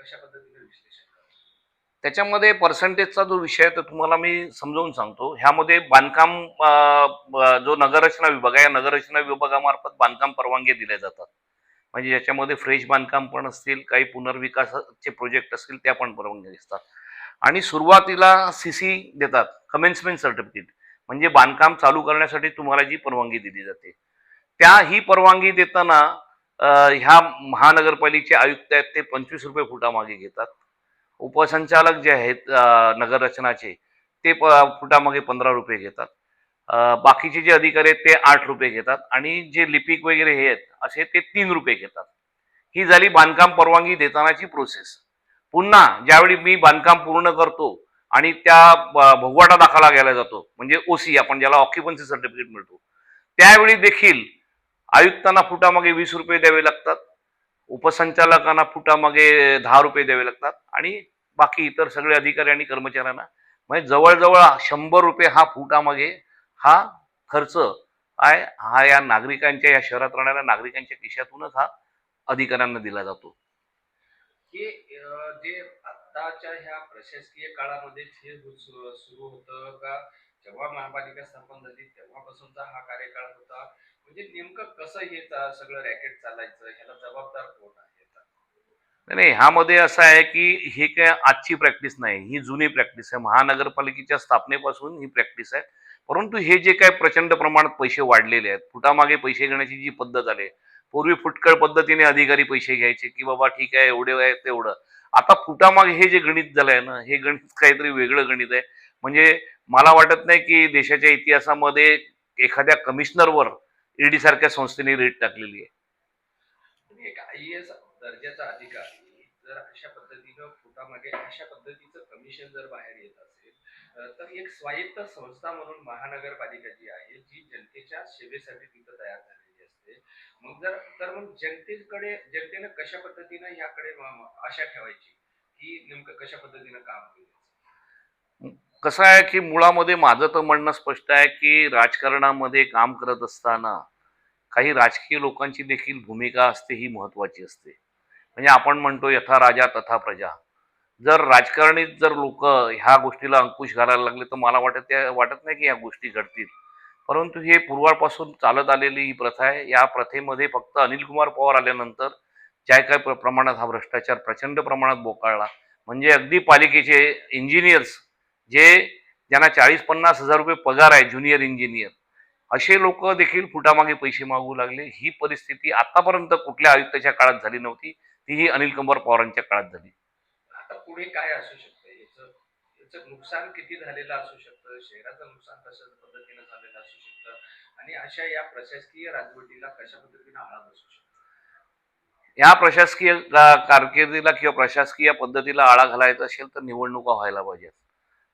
कशा पद्धतीने विश्लेषण त्याच्यामध्ये पर्सेंटेजचा जो विषय आहे तो तुम्हाला मी समजावून सांगतो. ह्यामध्ये बांधकाम जो नगररचना विभाग आहे या नगररचना विभागामार्फत बांधकाम परवानगी दिल्या जातात. म्हणजे याच्यामध्ये फ्रेश बांधकाम पण असतील काही पुनर्विकासाचे प्रोजेक्ट असतील त्या पण परवानगी दिसतात आणि सुरुवातीला सी सी देतात कमेन्समेंट सर्टिफिकेट म्हणजे बांधकाम चालू करण्यासाठी तुम्हाला जी परवानगी दिली जाते. त्या ही परवानगी देताना ह्या महानगरपालिकेचे आयुक्त आहेत ते पंचवीस रुपये फुटामागे घेतात. उपसंचालक जे आहेत नगररचनाचे ते प फुटामागे पंधरा रुपये घेतात. बाकीचे जे अधिकारी आहेत ते आठ रुपये घेतात. आणि जे लिपिक वगैरे हे आहेत असे ते तीन रुपये घेतात. ही झाली बांधकाम परवानगी देतानाची प्रोसेस पुन्हा ज्यावेळी मी बांधकाम पूर्ण करतो आणि त्या भोगवाटा दाखला घ्यायला जातो म्हणजे ओसी आपण ज्याला ऑक्युपन्सी सर्टिफिकेट मिळतो त्यावेळी देखील आयुक्तांना फुटामागे वीस रुपये द्यावे लागतात उपसंचालकांना फुटामागे दहा रुपये द्यावे लागतात आणि बाकी इतर सगळे अधिकारी आणि कर्मचाऱ्यांना. म्हणजे जवळजवळ शंभर रुपये हा फुटामागे हा खर्च आहे हा या नागरिकांच्या या शहरात राहणाऱ्या नागरिकांच्या खिशातूनच हा अधिकाऱ्यांना दिला जातो. हे जे आताच्या ह्या प्रशासकीय काळामध्ये सुरू होतं का? जेव्हा महापालिका स्थापन झाली तेव्हापासूनचा हा कार्यकाळ होता. म्हणजे नेमकं कसं हे सगळं रॅकेट चालायचं? ह्याला जबाबदार कोण आहे नाही, ह्यामध्ये असं आहे की हे काय आजची प्रॅक्टिस नाही ही जुनी प्रॅक्टिस आहे. महानगरपालिकेच्या स्थापनेपासून ही प्रॅक्टिस आहे. परंतु हे जे काय प्रचंड प्रमाणात पैसे वाढलेले आहेत फुटामागे पैसे घेण्याची जी पद्धत आली आहे, पूर्वी फुटकळ पद्धतीने अधिकारी पैसे घ्यायचे की बाबा ठीक आहे एवढे आहे तेवढं. आता फुटामागे हे जे गणित झालंय ना हे गणित काहीतरी वेगळं गणित आहे. म्हणजे मला वाटत नाही की देशाच्या इतिहासामध्ये एखाद्या कमिशनरवर ईडी सारख्या संस्थेने रेट टाकलेली आहे. एक आय दर्जाचा अधिकारी जर अशा पद्धतीनं फुटामागे अशा पद्धतीचं कमिशन जर बाहेर येत असेल तर एक स्वायत्त संस्था म्हणून महानगरपालिका जी आहे जी जनतेच्या सेवेसाठी तिथं तयार झालेली असते. मग जर तर मग जनतेकडे जनतेनं कशा पद्धतीनं म- आशा ठेवायची? की नेमकं कशा पद्धतीनं काम होईल कसं आहे की मुळामध्ये माझं तर म्हणणं स्पष्ट आहे की राजकारणामध्ये काम करत असताना काही राजकीय लोकांची देखील भूमिका असते ही महत्त्वाची असते. म्हणजे आपण म्हणतो यथा राजा तथा प्रजा. जर राजकारणीत जर लोक ह्या गोष्टीला अंकुश घालायला लागले तर मला वाटत त्या वाटत नाही की या गोष्टी घडतील. परंतु हे पूर्वापासून चालत आलेली ही प्रथा आहे. या प्रथेमध्ये फक्त अनिल कुमार पवार आल्यानंतर ज्या काय प्र- प्रमाणात हा भ्रष्टाचार प्रचंड प्रमाणात बोकाळला. म्हणजे अगदी पालिकेचे इंजिनियर्स जे ज्यांना चाळीस पन्नास हजार रुपये पगार आहे ज्युनियर इंजिनियर असे लोक देखील फुटामागे पैसे मागू लागले. ही परिस्थिती आतापर्यंत कुठल्या आयुक्ताच्या काळात झाली नव्हती. तीही अनिल कुमार पवारांच्या काळात झाली. आता पुढे काय असू शकतं? नुकसान किती झालेलं असू शकतं? शहराचं नुकसान कशा पद्धतीनं झालेलं असू शकतं? आणि अशा या प्रशासकीय राजवटीला कशा पद्धतीनं आळा बसू शकतो? या प्रशासकीय कारकिर्दीला किंवा प्रशासकीय पद्धतीला आळा घालायचा असेल तर निवडणुका व्हायला पाहिजेत.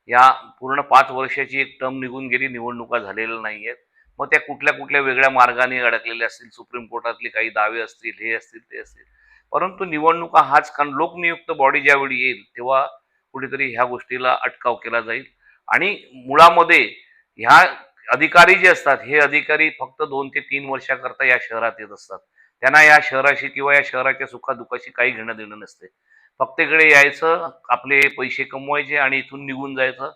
या पूर्ण पाच वर्षाची एक टर्म निघून गेली. निवडणुका झालेल्या नाही आहेत मग त्या कुठल्या कुठल्या वेगळ्या मार्गाने अडकलेल्या असतील सुप्रीम कोर्टातले काही दावे असतील हे असतील ते असतील. परंतु निवडणुका हाच कारण लोकनियुक्त बॉडी ज्यावेळी येईल तेव्हा कुठेतरी ह्या गोष्टीला अटकाव केला जाईल. आणि मुळामध्ये ह्या अधिकारी जे असतात हे अधिकारी फक्त दोन ते तीन वर्षाकरता या शहरात येत असतात. त्यांना या शहराशी किंवा या शहराच्या सुखादुखाशी काही घेणं देणं नसते. फक्त इकडे यायचं आपले पैसे कमवायचे आणि इथून निघून जायचं.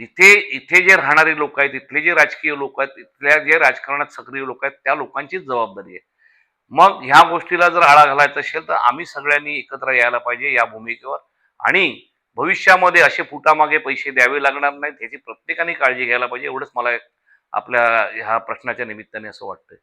इथे इथे जे राहणारे लोक आहेत इथले जे राजकीय लोक आहेत इथल्या जे राजकारणात सक्रिय लोक आहेत त्या लोकांचीच जबाबदारी आहे. मग ह्या गोष्टीला जर आळा घालायचा असेल तर आम्ही सगळ्यांनी एकत्र यायला पाहिजे या भूमिकेवर. आणि भविष्यामध्ये असे फुटामागे पैसे द्यावे लागणार नाहीत ह्याची प्रत्येकाने काळजी घ्यायला पाहिजे एवढंच मला आपल्या ह्या प्रश्नाच्या निमित्ताने असं वाटतंय.